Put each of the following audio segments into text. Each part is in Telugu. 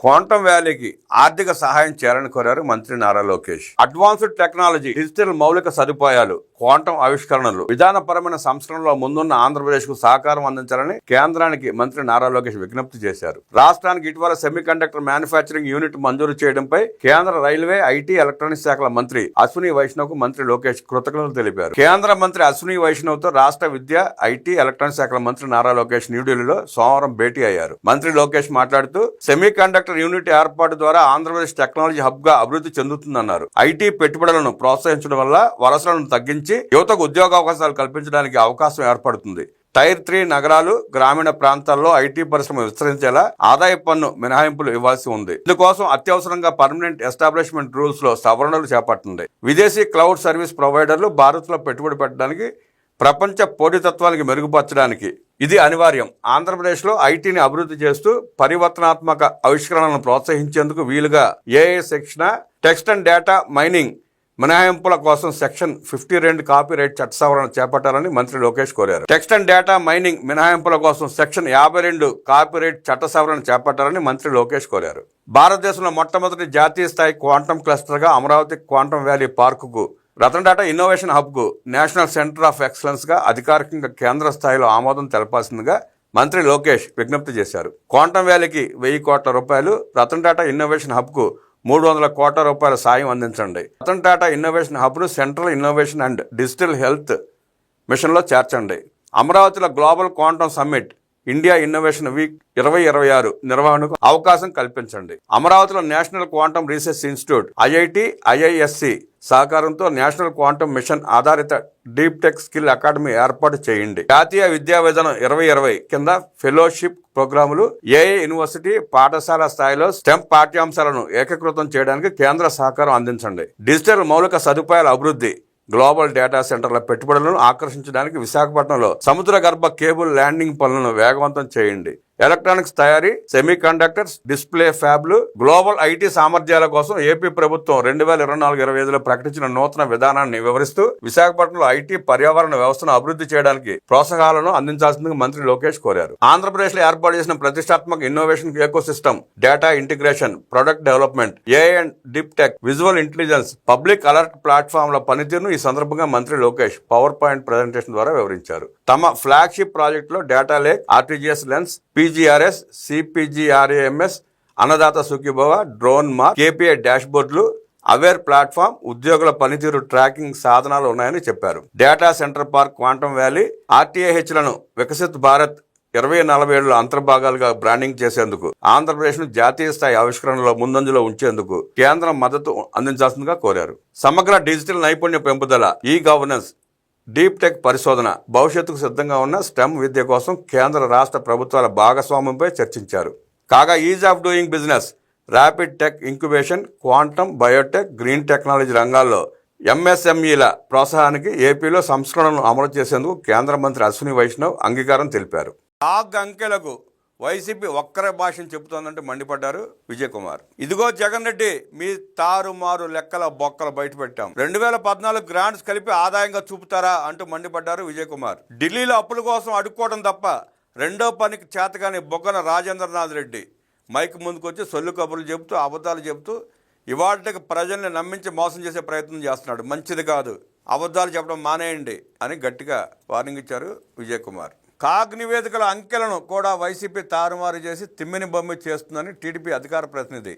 క్వాంటమ్ వ్యాలీకి ఆర్థిక సహాయం చేయాలని కోరారు మంత్రి Nara Lokesh. Advanced technology digital మౌలిక సదుపాయాలు క్వాంటం ఆవిష్కరణలు విధానపరమైన సంస్కరణలో ముందున్న ఆంధ్రప్రదేశ్కు సహకారం అందించాలని కేంద్రానికి మంత్రి నారా లోకేష్ విజ్ఞప్తి చేశారు. రాష్ట్రానికి ఇటీవల సెమీ కండక్టర్ మ్యానుఫ్యాక్చరింగ్ యూనిట్ మంజూరు చేయడంపై కేంద్ర రైల్వే ఐటీ ఎలక్ట్రానిక్స్ శాఖల మంత్రి అశ్విని వైష్ణవ్కు మంత్రి లోకేష్ కృతజ్ఞతలు తెలిపారు. కేంద్ర మంత్రి అశ్విని వైష్ణవ్తో రాష్ట్ర విద్య ఐటీ ఎలక్ట్రానిక్స్ శాఖల మంత్రి నారా లోకేష్ న్యూఢిల్లీలో సోమవారం భేటీ అయ్యారు. మంత్రి లోకేష్ మాట్లాడుతూ సెమీ కండక్టర్ యూనిట్ ఏర్పాటు ద్వారా ఆంధ్రప్రదేశ్ టెక్నాలజీ హబ్గా అభివృద్ధి చెందుతుందన్నారు. ఐటీ పెట్టుబడులను ప్రోత్సహించడం వల్ల వలసలను తగ్గించి యువతకు ఉద్యోగ అవకాశాలు కల్పించడానికి అవకాశం ఏర్పడుతుంది. టైర్ త్రీ నగరాలు గ్రామీణ ప్రాంతాల్లో ఐటీ పరిశ్రమ విస్తరించేలా ఆదాయ పన్ను మినహాయింపులు ఇవ్వాల్సి ఉంది. ఇందుకోసం అత్యవసరంగా పర్మనెంట్ ఎస్టాబ్లిష్మెంట్ రూల్స్లో సవరణలు చేపట్టింది విదేశీ క్లౌడ్ సర్వీస్ ప్రొవైడర్లు భారత్లో పెట్టుబడి పెట్టడానికి ప్రపంచ పోటీతత్వానికి మెరుగుపరచడానికి ఇది అనివార్యం. ఆంధ్రప్రదేశ్లో ఐటీని అభివృద్ధి చేస్తూ పరివర్తనాత్మక ఆవిష్కరణలను ప్రోత్సహించేందుకు వీలుగా ఏఏ శిక్షణ టెక్స్ట్ అండ్ డేటా మైనింగ్ మినహాయింపుల కోసం సెక్షన్ ఫిఫ్టీ రెండు కాపీ రైట్ చట్ట సవరణ చేపట్టాలని మంత్రి లోకేష్ కోరారు. టెక్స్ట్ అండ్ డేటా మైనింగ్ మినహాయింపుల కోసం సెక్షన్ యాభై రెండు కాపీ రైట్ చట్ట సవరణ చేపట్టాలని మంత్రి లోకేష్ కోరారు. భారతదేశంలో మొట్టమొదటి జాతీయ స్థాయి క్వాంటమ్ క్లస్టర్గా అమరావతి క్వాంటం వ్యాలీ పార్కుకు రతన్ టాటా ఇన్నోవేషన్ హబ్కు నేషనల్ సెంటర్ ఆఫ్ ఎక్సలెన్స్గా అధికారికంగా కేంద్ర స్థాయిలో ఆమోదం తెలపాల్సిందిగా మంత్రి లోకేష్ విజ్ఞప్తి చేశారు. క్వాంటం వ్యాలీకి వెయ్యి కోట్ల రూపాయలు రతన్ టాటా ఇన్నోవేషన్ హబ్కు మూడు వందల కోట్ల రూపాయల సాయం అందించండి. Ratan Tata innovation హబ్ను central innovation and digital health మిషన్లో చేర్చండి. అమరావతిలో global quantum summit India innovation week ఇరవై ఇరవై ఆరు నిర్వహణకు అవకాశం కల్పించండి. అమరావతిలో national quantum research institute IIT IISc సహకారంతో నేషనల్ క్వాంటమ్ మిషన్ ఆధారిత డీప్ టెక్ స్కిల్ అకాడమీ ఏర్పాటు చేయండి. జాతీయ విద్యా విధానం ఇరవై ఇరవై కింద ఫెలోషిప్ ప్రోగ్రాములు ఏఏ యూనివర్సిటీ పాఠశాల స్థాయిలో స్టెమ్ పాఠ్యాంశాలను ఏకీకృతం చేయడానికి కేంద్ర సహకారం అందించండి. డిజిటల్ మౌలిక సదుపాయాల అభివృద్ధి గ్లోబల్ డేటా సెంటర్ల పెట్టుబడులను ఆకర్షించడానికి విశాఖపట్నంలో సముద్ర గర్భ కేబుల్ ల్యాండింగ్ పనులను వేగవంతం చేయండి. ఎలక్ట్రానిక్స్ తయారీ సెమీ కండక్టర్స్ డిస్ప్లే ఫ్యాబ్లు గ్లోబల్ ఐటీ సామర్థ్యాల కోసం ఏపీ ప్రభుత్వం రెండు వేల ఇరవై నాలుగు ఇరవై ఐదులో ప్రకటించిన నూతన విధానాన్ని వివరిస్తూ విశాఖపట్నంలో ఐటీ పర్యావరణ వ్యవస్థను అభివృద్ధి చేయడానికి ప్రోత్సాహాలను అందించాల్సిందిగా మంత్రి లోకేష్ కోరారు. ఆంధ్రప్రదేశ్లో ఏర్పాటు చేసిన ప్రతిష్టాత్మక innovation ecosystem data integration product development AI and deep tech visual intelligence public alert ప్లాట్ఫామ్ల పనితీరును ఈ సందర్భంగా మంత్రి లోకేష్ పవర్ పాయింట్ ప్రజెంటేషన్ ద్వారా వివరించారు. తమ ఫ్లాగ్షిప్ ప్రాజెక్టులో data lake RTGS lens PGRS CPGRAMS Annadata Sukhibhava drone mark KPI dash బోర్డులు అవేర్ ప్లాట్ఫామ్ ఉద్యోగుల పనితీరు ట్రాకింగ్ సాధనాలు ఉన్నాయని చెప్పారు. Data centre park quantum valley ఆర్టీఐహెచ్లను Viksit Bharat ఇరవై నలభై ఏళ్ళు అంతర్భాగాలుగా బ్రాండింగ్ చేసేందుకు ఆంధ్రప్రదేశ్ను జాతీయ స్థాయి ఆవిష్కరణలో ముందంజలో ఉంచేందుకు కేంద్రం మద్దతు అందించాల్సిందిగా కోరారు. సమగ్ర డిజిటల్ నైపుణ్య పెంపుదల ఈ గవర్నెన్స్ డీప్ టెక్ పరిశోధన భవిష్యత్తుకు సిద్ధంగా ఉన్న స్టెమ్ విద్య కోసం కేంద్ర రాష్ట్ర ప్రభుత్వాల భాగస్వామ్యంపై చర్చించారు. కాగా ease of doing business rapid tech incubation quantum biotech green technology రంగాల్లో ఎంఎస్ఎంఈల ప్రోత్సాహానికి ఏపీలో సంస్కరణలను అమలు చేసేందుకు కేంద్ర మంత్రి అశ్విని వైష్ణవ్ అంగీకారం తెలిపారు. ఆగ్ అంకెలకు వైసీపీ ఒక్కరే భాషను చెబుతోందంటే మండిపడ్డారు విజయ్ కుమార్. ఇదిగో జగన్ రెడ్డి మీ తారుమారు లెక్కల బొక్కలు బయటపెట్టాం రెండు వేల పద్నాలుగు గ్రాంట్స్ కలిపి ఆదాయంగా చూపుతారా అంటూ మండిపడ్డారు విజయ్ కుమార్. ఢిల్లీలో అప్పుల కోసం అడుక్కోవడం తప్ప రెండో పనికి చేతగాని బొగ్గన రాజేంద్రనాథ్ రెడ్డి. మైక్ ముందుకు వచ్చి సొల్లు కబుర్లు చెబుతూ అబద్ధాలు చెబుతూ ఇవాళకి ప్రజల్ని నమ్మించి మోసం చేసే ప్రయత్నం చేస్తున్నాడు. మంచిది కాదు. అబద్ధాలు చెప్పడం మానేయండి అని గట్టిగా వార్నింగ్ ఇచ్చారు విజయ్ కుమార్. కాగ్ నివేదికల అంకెలను కూడా వైసీపీ తారుమారు చేసి తిమ్మిని బొమ్మి చేస్తుందని టీడీపీ అధికార ప్రతినిధి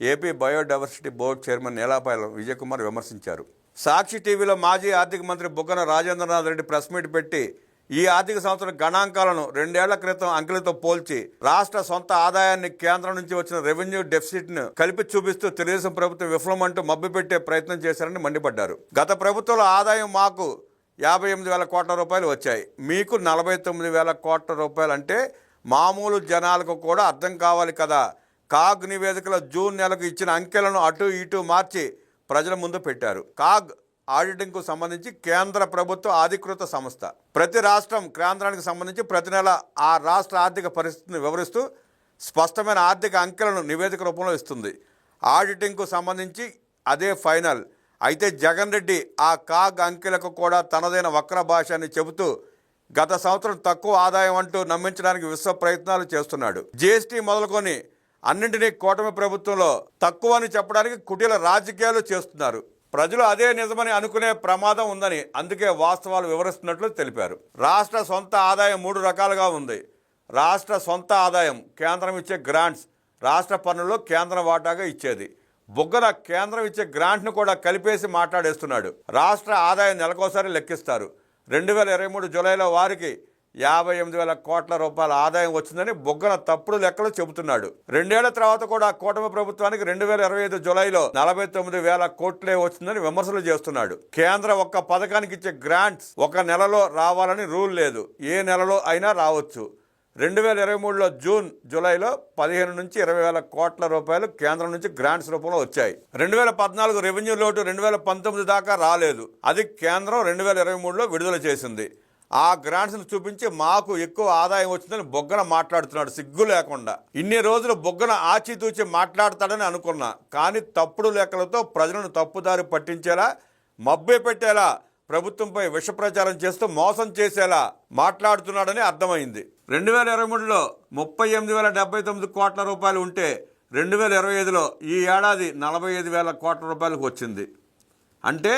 AP biodiversity board chairman Neelapayalam Vijayakumar విమర్శించారు. సాక్షి టీవీలో మాజీ ఆర్థిక మంత్రి బుగ్గన రాజేంద్రనాథ్ రెడ్డి ప్రెస్ మీట్ పెట్టి ఈ ఆర్థిక సంవత్సరం గణాంకాలను రెండేళ్ళ క్రితం అంకెలతో పోల్చి రాష్ట్ర సొంత ఆదాయాన్ని కేంద్రం నుంచి వచ్చిన రెవెన్యూ డెఫిసిట్ను కలిపి చూపిస్తూ తెలుగుదేశం ప్రభుత్వం విఫలమంటూ మభ్యపెట్టే ప్రయత్నం చేశారని మండిపడ్డారు. గత ప్రభుత్వంలో ఆదాయం మాకు యాభై ఎనిమిది వేల కోట్ల రూపాయలు వచ్చాయి. మీకు నలభై తొమ్మిది వేల కోట్ల రూపాయలు అంటే మామూలు జనాలకు కూడా అర్థం కావాలి కదా. కాగ్ నివేదికలో జూన్ నెలకు ఇచ్చిన అంకెలను అటు ఇటు మార్చి ప్రజల ముందు పెట్టారు. కాగ్ ఆడిటింగ్కు సంబంధించి కేంద్ర ప్రభుత్వ అధికృత సంస్థ. ప్రతి రాష్ట్రం కేంద్రానికి సంబంధించి ప్రతి నెల ఆ రాష్ట్ర ఆర్థిక పరిస్థితిని వివరిస్తూ స్పష్టమైన ఆర్థిక అంకెలను నివేదిక రూపంలో ఇస్తుంది. ఆడిటింగ్కు సంబంధించి అదే ఫైనల్ అయితే జగన్ రెడ్డి ఆ కాగ్ అంకెలకు కూడా తనదైన వక్ర భాష అని చెబుతూ గత సంవత్సరం తక్కువ ఆదాయం అంటూ నమ్మించడానికి విశ్వ ప్రయత్నాలు చేస్తున్నాడు. జీఎస్టీ మొదలుకొని అన్నింటినీ కూటమి ప్రభుత్వంలో తక్కువ అని చెప్పడానికి కుటీల రాజకీయాలు చేస్తున్నారు. ప్రజలు అదే నిజమని అనుకునే ప్రమాదం ఉందని అందుకే వాస్తవాలు వివరిస్తున్నట్లు తెలిపారు. రాష్ట్ర సొంత ఆదాయం మూడు రకాలుగా ఉంది. రాష్ట్ర సొంత ఆదాయం కేంద్రం ఇచ్చే గ్రాంట్స్ రాష్ట్ర పన్నుల్లో కేంద్రం వాటాగా ఇచ్చేది. బుగ్గన కేంద్రం ఇచ్చే గ్రాంట్ను కూడా కలిపేసి మాట్లాడేస్తున్నాడు. రాష్ట్ర ఆదాయం నెలకోసారి లెక్కిస్తారు. రెండు వేల ఇరవై మూడు జూలైలో వారికి యాభై ఎనిమిది వేల కోట్ల రూపాయల ఆదాయం వచ్చిందని బుగ్గన తప్పుడు లెక్కలు చెబుతున్నాడు. రెండేళ్ళ తర్వాత కూడా కూటమి ప్రభుత్వానికి రెండు వేల ఇరవై ఐదు జులైలో నలభై తొమ్మిది వేల కోట్లే వచ్చిందని విమర్శలు చేస్తున్నాడు. కేంద్ర ఒక్క పథకానికి ఇచ్చే గ్రాంట్స్ ఒక నెలలో రావాలని రూల్ లేదు. ఏ నెలలో అయినా రావచ్చు. రెండు వేల ఇరవై మూడులో జూన్ జూలైలో పదిహేను నుంచి ఇరవై వేల కోట్ల రూపాయలు కేంద్రం నుంచి గ్రాంట్స్ రూపంలో వచ్చాయి. రెండు వేల పద్నాలుగు రెవెన్యూ లోటు రెండు వేల పంతొమ్మిది దాకా రాలేదు. అది కేంద్రం రెండు వేల ఇరవై మూడులో విడుదల చేసింది. ఆ గ్రాంట్స్ను చూపించి మాకు ఎక్కువ ఆదాయం వచ్చిందని బొగ్గన మాట్లాడుతున్నాడు. సిగ్గు లేకుండా. ఇన్ని రోజులు బొగ్గన ఆచితూచి మాట్లాడతాడని అనుకున్నా. కానీ తప్పుడు లెక్కలతో ప్రజలను తప్పుదారి పట్టించేలా మబ్బే పెట్టేలా ప్రభుత్వంపై విష ప్రచారం చేస్తూ మోసం చేసేలా మాట్లాడుతున్నాడని అర్థమైంది. రెండు వేల ఇరవై మూడులో ముప్పై ఎనిమిది వేల డెబ్బై తొమ్మిది కోట్ల రూపాయలు ఉంటే రెండు వేల ఇరవై ఐదులో ఈ ఏడాది నలభై ఐదు వేల కోట్ల రూపాయలకు వచ్చింది. అంటే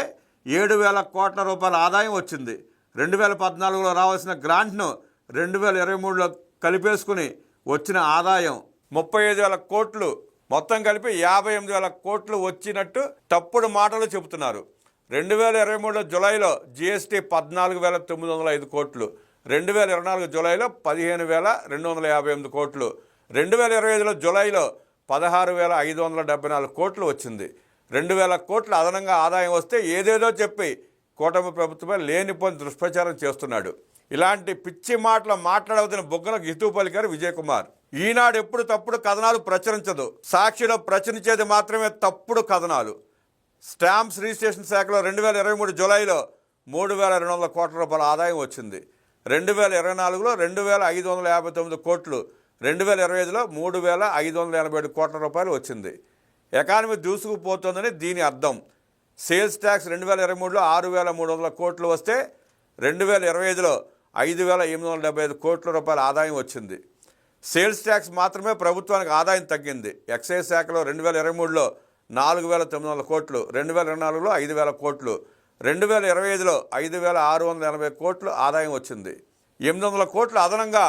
ఏడు వేల కోట్ల రూపాయల ఆదాయం వచ్చింది. రెండు వేల పద్నాలుగులో రావాల్సిన గ్రాంట్ను రెండు వేల ఇరవై మూడులో కలిపేసుకుని వచ్చిన ఆదాయం ముప్పై ఐదు వేల కోట్లు. మొత్తం కలిపి యాభై ఎనిమిది వేల కోట్లు వచ్చినట్టు తప్పుడు మాటలు చెబుతున్నారు. రెండు వేల ఇరవై మూడులో జులైలో జిఎస్టీ పద్నాలుగు వేల తొమ్మిది వందల ఐదు కోట్లు. రెండు వేల ఇరవై నాలుగు జూలైలో పదిహేను వేల రెండు వందల యాభై ఎనిమిది కోట్లు. రెండు వేల ఇరవై ఐదులో జూలైలో పదహారు వేల ఐదు వందల డెబ్బై నాలుగు కోట్లు వచ్చింది. రెండు వేల కోట్లు అదనంగా ఆదాయం వస్తే ఏదేదో చెప్పి కూటమి ప్రభుత్వమే లేనిపోని దుష్ప్రచారం చేస్తున్నాడు. ఇలాంటి పిచ్చి మాటలు మాట్లాడవద్దని బొగ్గలకు హితూ పలికారు విజయకుమార్. ఈనాడు ఎప్పుడు తప్పుడు కథనాలు ప్రచురించదు. సాక్షిలో ప్రచురించేది మాత్రమే తప్పుడు కథనాలు. స్టాంప్స్ రిజిస్ట్రేషన్ శాఖలో రెండు వేల ఇరవై మూడు జూలైలో మూడు వేల రెండు వందల కోట్ల రూపాయల ఆదాయం వచ్చింది. రెండు వేల ఇరవై నాలుగులో రెండు వేల ఐదు వందల యాభై తొమ్మిది కోట్లు రెండు వేల ఇరవై ఐదులో మూడు వేల ఐదు వందల ఎనభై ఏడు కోట్ల రూపాయలు వచ్చింది. ఎకానమీ దూసుకుపోతోందని దీని అర్థం. సేల్స్ ట్యాక్స్ రెండు వేల ఇరవై మూడులో ఆరు వేల మూడు వందల కోట్లు వస్తే రెండు వేల ఇరవై ఐదులో ఐదు వేల ఎనిమిది వందల డెబ్బై ఐదు కోట్ల రూపాయల ఆదాయం వచ్చింది. సేల్స్ ట్యాక్స్ మాత్రమే ప్రభుత్వానికి ఆదాయం తగ్గింది. ఎక్సైజ్ శాఖలో రెండు వేల ఇరవై మూడులో నాలుగు వేల తొమ్మిది వందల కోట్లు రెండు వేల ఇరవై నాలుగులో ఐదు వేల కోట్లు రెండు వేల ఇరవై ఐదులో ఐదు వేల ఆరు వందల ఎనభై కోట్లు ఆదాయం వచ్చింది. ఎనిమిది వందల కోట్లు అదనంగా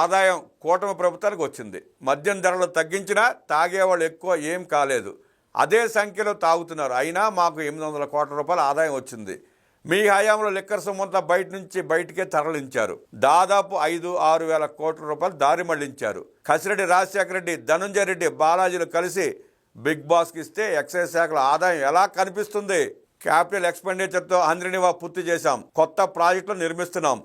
ఆదాయం కూటమి ప్రభుత్వానికి వచ్చింది. మద్యం ధరలు తగ్గించినా తాగేవాళ్ళు ఎక్కువ ఏం కాలేదు. అదే సంఖ్యలో తాగుతున్నారు. అయినా మాకు ఎనిమిది వందల కోట్ల రూపాయల ఆదాయం వచ్చింది. మీ హయాంలో లిక్కర్ సొమ్మంతా బయట నుంచి బయటికే తరలించారు. దాదాపు ఐదు ఆరు వేల కోట్ల రూపాయలు దారి మళ్ళించారు. కసిరెడ్డి రాజశేఖర రెడ్డి ధనుంజయ రెడ్డి బాలాజీలు కలిసి బిగ్ బాస్కి ఇస్తే ఎక్సైజ్ శాఖల ఆదాయం ఎలా కనిపిస్తుంది? క్యాపిటల్ ఎక్స్పెండిచర్తో ఆంధ్రనివా పూర్తి చేశాం. కొత్త ప్రాజెక్టులు నిర్మిస్తున్నాం.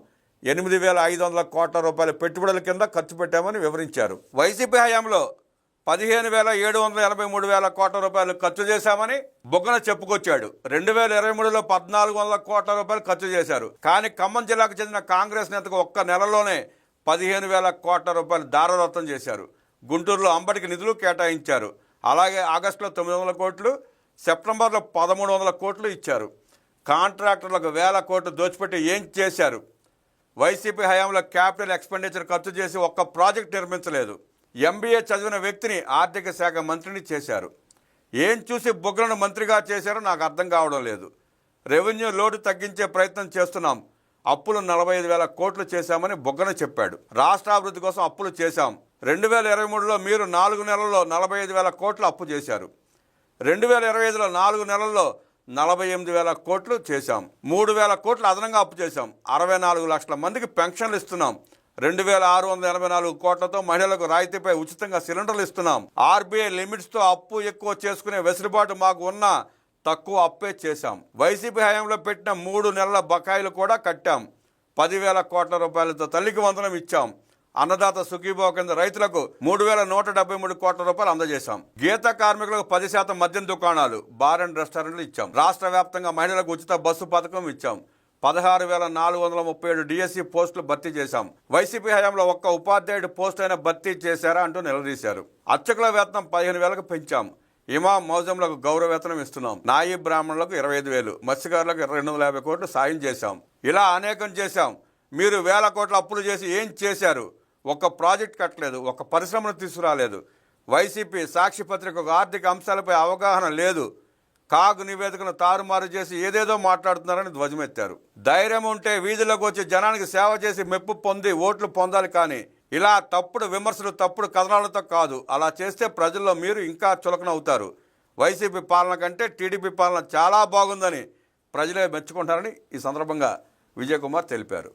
ఎనిమిది వేల ఐదు వందల కోట్ల రూపాయల పెట్టుబడుల కింద ఖర్చు పెట్టామని వివరించారు. వైసీపీ హయాంలో పదిహేను వేల ఏడు వందల ఎనభై మూడు వేల కోట్ల రూపాయలు ఖర్చు చేశామని బొగ్గన చెప్పుకొచ్చాడు. రెండు వేల ఇరవై మూడులో పద్నాలుగు వందల కోట్ల రూపాయలు ఖర్చు చేశారు. కానీ ఖమ్మం జిల్లాకు చెందిన కాంగ్రెస్ నేతకు ఒక్క నెలలోనే పదిహేను వేల కోట్ల రూపాయలు దారదత్తం చేశారు. గుంటూరులో అంబటికి నిధులు కేటాయించారు. అలాగే ఆగస్టులో తొమ్మిది వందల కోట్లు సెప్టెంబర్లో పదమూడు వందల కోట్లు ఇచ్చారు. కాంట్రాక్టర్లకు వేల కోట్లు దోచిపెట్టి ఏం చేశారు? వైసీపీ హయాంలో క్యాపిటల్ ఎక్స్పెండిచర్ ఖర్చు చేసి ఒక్క ప్రాజెక్ట్ నిర్మించలేదు. ఎంబీఏ చదివిన వ్యక్తిని ఆర్థిక శాఖ మంత్రిని చేశారు. ఏం చూసి బొగ్గులను మంత్రిగా చేశారో నాకు అర్థం కావడం లేదు. రెవెన్యూ లోటు తగ్గించే ప్రయత్నం చేస్తున్నాం. అప్పులు నలభై ఐదు వేల కోట్లు చేశామని బొగ్గన చెప్పాడు. రాష్ట్ర అభివృద్ధి కోసం అప్పులు చేశాం. రెండు వేల ఇరవై మూడులో మీరు నాలుగు నెలల్లో నలభై ఐదు వేల కోట్లు అప్పు చేశారు. రెండు వేల ఇరవై ఐదులో నాలుగు నెలల్లో నలభై ఎనిమిది వేల కోట్లు చేశాం. మూడు వేల కోట్లు అదనంగా అప్పు చేశాం. అరవై నాలుగు లక్షల మందికి పెన్షన్లు ఇస్తున్నాం. రెండు వేల ఆరు వందల ఎనభై నాలుగు కోట్లతో మహిళలకు రాయితీపై ఉచితంగా సిలిండర్లు ఇస్తున్నాం. ఆర్బీఐ లిమిట్స్తో అప్పు ఎక్కువ చేసుకునే వెసులుబాటు మాకు ఉన్న తక్కువ అప్పే చేశాం. వైసీపీ హయాంలో పెట్టిన మూడు నెలల బకాయిలు కూడా కట్టాం. పదివేల కోట్ల రూపాయలతో తల్లికి వందనం ఇచ్చాం. అన్నదాత సుఖీభావ కింద రైతులకు మూడు వేల నూట డెబ్బై మూడు కోట్ల రూపాయలు అందజేశాం. గీత కార్మికులకు పది శాతం మద్యం దుకాణాలు బార్ అండ్ రెస్టారెంట్లు ఇచ్చాం. రాష్ట్ర వ్యాప్తంగా మహిళలకు ఉచిత బస్సు పథకం ఇచ్చాం. పదహారు వేల నాలుగు వందల ముప్పై ఏడు డిఎస్సి పోస్టులు భర్తీ చేశాం. వైసీపీ హయాంలో ఒక్క ఉపాధ్యాయుడు పోస్ట్ అయినా భర్తీ చేశారా అంటూ నిలదీశారు. అర్చకుల వేతనం పదిహేను వేలకు పెంచాం. ఇమాం మౌజంలకు గౌరవ వేతనం ఇస్తున్నాం. నాయి బ్రాహ్మణులకు ఇరవై ఐదు వేలు మత్స్యకారులకు రెండు వందల యాభై కోట్లు సాయం చేశాం. ఇలా అనేకం చేశాం. మీరు వేల కోట్ల అప్పులు చేసి ఏం చేశారు? ఒక ప్రాజెక్ట్ కట్టలేదు ఒక పరిశ్రమను తీసుకురాలేదు. వైసీపీ సాక్షి పత్రికకు ఆర్థిక అంశాలపై అవగాహన లేదు. కాగు నివేదికను తారుమారు చేసి ఏదేదో మాట్లాడుతున్నారని ధ్వజమెత్తారు. ధైర్యం ఉంటే వీధిలోకి వచ్చి జనానికి సేవ చేసి మెప్పు పొంది ఓట్లు పొందాలి కానీ ఇలా తప్పుడు విమర్శలు తప్పుడు కథనాలతో కాదు. అలా చేస్తే ప్రజల్లో మీరు ఇంకా చులకన అవుతారు. వైసీపీ పాలన కంటే టీడీపీ పాలన చాలా బాగుందని ప్రజలే మెచ్చుకుంటారని ఈ సందర్భంగా విజయకుమార్ తెలిపారు.